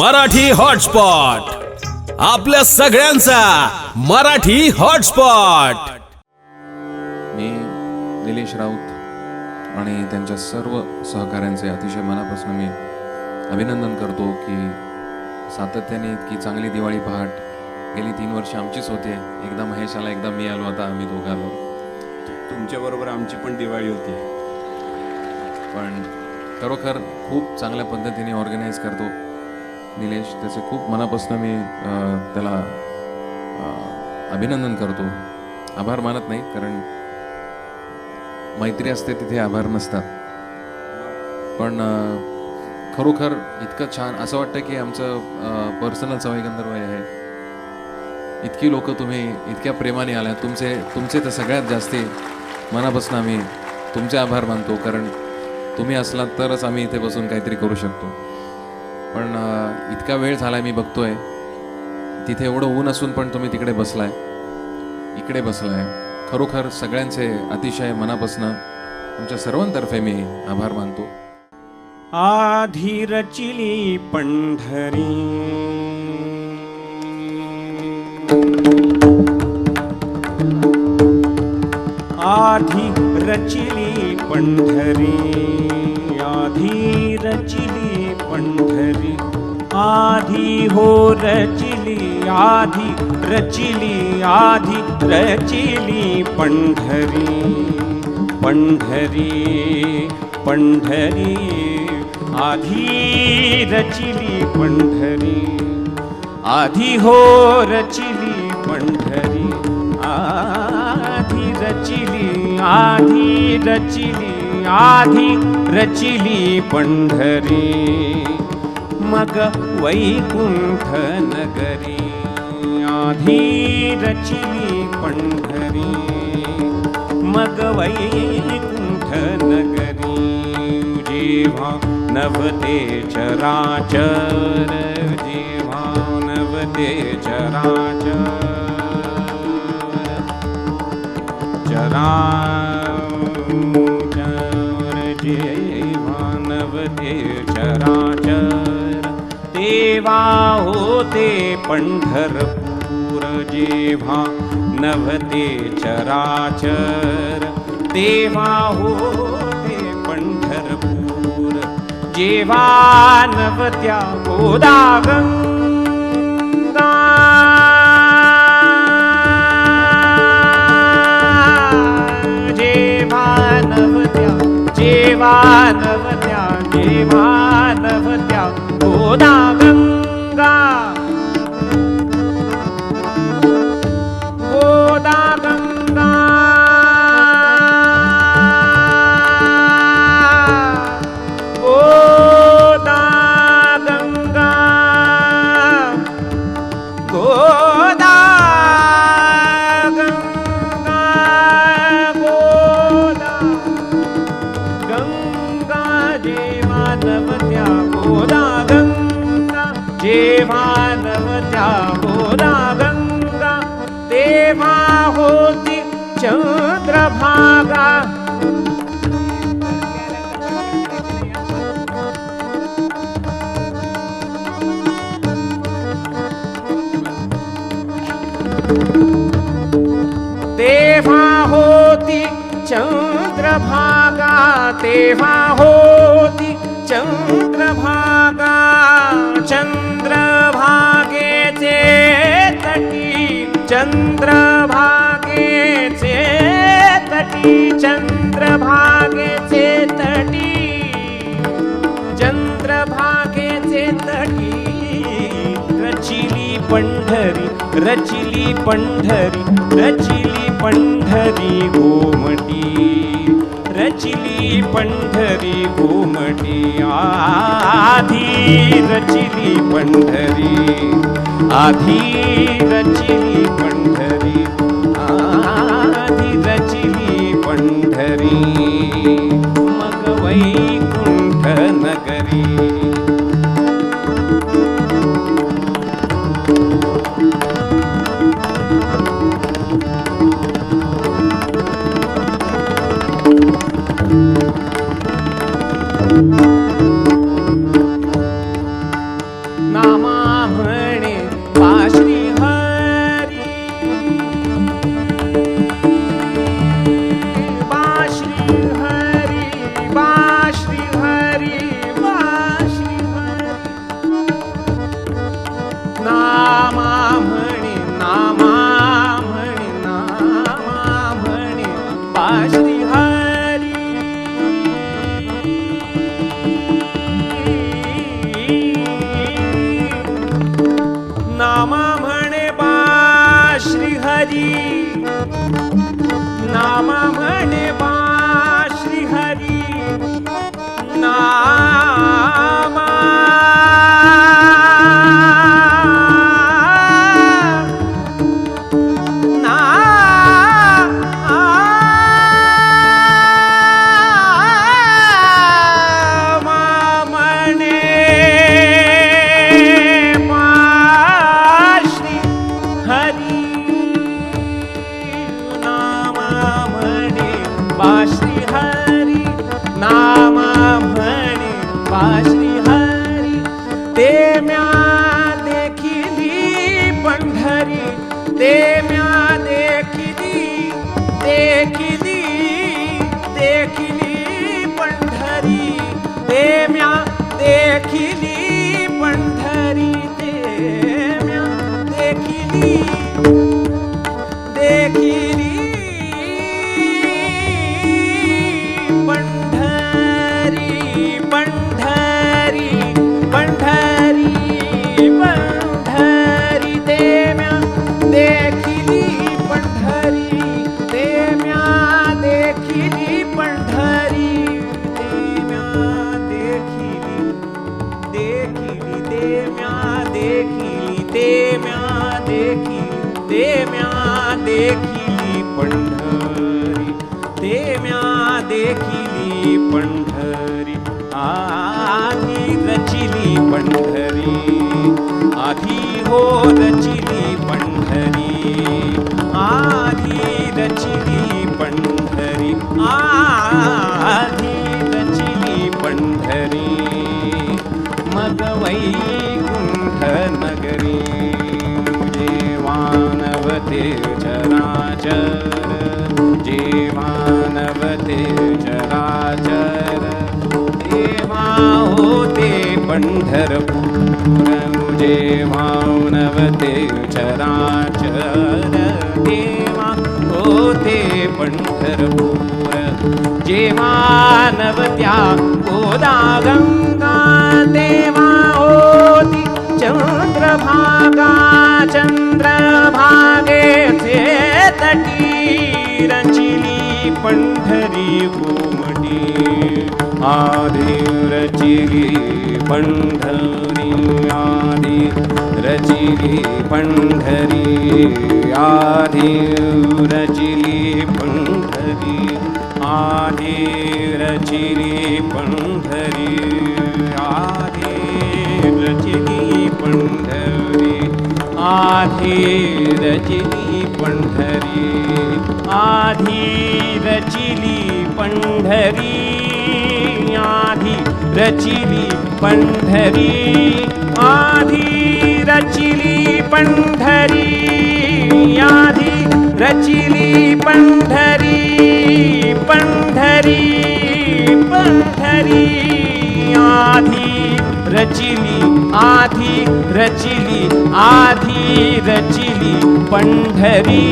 Marathi hotspot. आपल्या सगळ्यांचा Marathi hotspot. मी निलेश राऊत आणि त्यांच्या सर्व सहकाऱ्यांचे अतिशय मनापासून मी अभिनंदन करतो की सातत्याने इतकी चांगली दिवाळी पहाट गेली तीन वर्ष आमचीच होते. एकदा महेश आला एकदा मी आलो आता आम्ही दोघं आलो. तुमच्याबरोबर आमची पण दिवाळी होती. पण खरोखर खूप चांगल्या पद्धतीने ऑर्गनाईज करतो. निलेश त्याचे खूप मनापासून मी त्याला अभिनंदन करतो. आभार मानत नाही कारण मैत्री असते तिथे आभार नसतात. पण खरोखर इतकं छान असं वाटतं की आमचं पर्सनल सवाई गंधर्व आहे. इतकी लोक तुम्ही इतक्या प्रेमाने आल्या. तुमचे तुमचे तर सगळ्यात जास्ती मनापासून आम्ही तुमचे आभार मानतो कारण तुम्ही असलात तरच आम्ही इथे बसून काहीतरी करू शकतो. पण इतका वेळ झाला मी बघतोय. तिथे एवढं ऊन असून पण तुम्ही तिकडे बसलाय. इकडे बसलाय. खरोखर सगळ्यांचे अतिशय मनापासनं तुमच्या सर्वांतर्फे मी आभार मानतो. आधी रचिली पंढरी. आधी रचिली पंढरी. आधी हो रचिली आधी रचिली आधी रचिली पंढरी पंढरी पंढरी. आधी रचिली पंढरी आधी हो रचिली पंढरी. आधी रचिली आधी रचिली आधी रचिली पंढरी. मग वैकुण्ठनगरी पुङ्खनगरीरचि पण्ढरी मगवैकुण्ठनगरी जीवा नवते चराचर जीवा नवते चरा चरा तेव्हा होते पंढरपूर जेव्हा नभते चराचर. तेव्हा होते पंढरपूर जेव्हा नवत्या गोदा जेवा जेव्हा नवत्या जेव्हा नवत्या जेव्हा नवत्या गोदा नवत्या गंगा तेव्हा होती चंद्रभागा। तेव्हा होती चंद्रभागा तेव्हा होती चंद्रभागा चंद्रभागेचे तटी चंद्रभागेचे तटी चंद्रभागेचे तटी चंद्रभागेचे तटी रचिली पंढरी रचिली पंढरी रचिली पंढरी गोमटी. पंढरी घुमटी आधी रचिली पंढरी आधी रचिली पंढरी आधी रचिली पंढरी. मग वैकुंठ नगरी. heart. श्री बाश्री हरी ते म्या देखिली पंढरी ते म्या देखिली देखिली देखिली पंढरी ते म्या देखिली पंढरी ते म्या देखिली. देखिली पंढरी देम्या देखिली पंढरी आधी रचिली पंढरी आधी हो रचिली चराचर जीवानवते चराचर। देवा होते पंढरपूर जेवानवते चराचर। देवा होते पंढरपूर जेवानवत्या गोदा गंगा ी पण्ढलि यी रचि पण्ढरि यदि रचली पण्ढरि आधे रचिली पण्ढरि ये रचनी पण्ढरि आधी रचनी पण्ढरि आधिचि पण्ढरि। आधी रचिली पंढरी आधी रचिली पंढरी आधी रचिली पंढरी पंढरी पंढरी आधी रचिली आधी रचिली आधी रचिली पंढरी.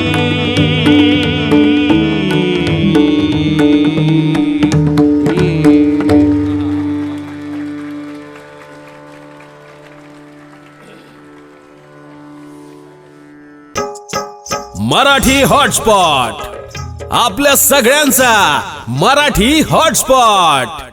मराठी हॉटस्पॉट. आपल्या सगळ्यांचा मराठी हॉटस्पॉट.